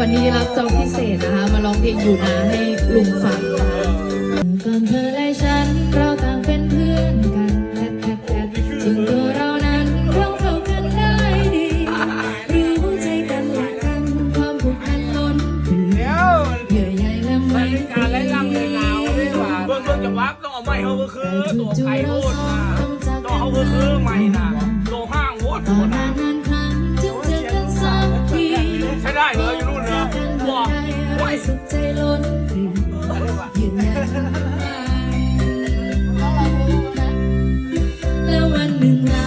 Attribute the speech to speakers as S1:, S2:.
S1: วันนี้รับจองพิเศษนะคะ มาลองเพลงอยู่นะให้ลุงฟังก่
S2: อนเธอและฉันเราต่างเป็นเพื่อนกันแทบแทบจึงตัวเรานั้นเราเข้ากันได้ดีรู้ใจกันและกันความผูกพันล้นเดี๋ยวเหยวใหญ่และไม่การแล่ลำเลยลาวด้วยว่า
S3: เบื้องต้น
S4: จะวับต้องเอาไม้เขาเบิ้คือตัวไก่โคตร
S2: ต้องเอาเบิ้คือไม่นะ อยสุขใจล้นปิ่นยืนยันมาแล้ววันหนึ่ง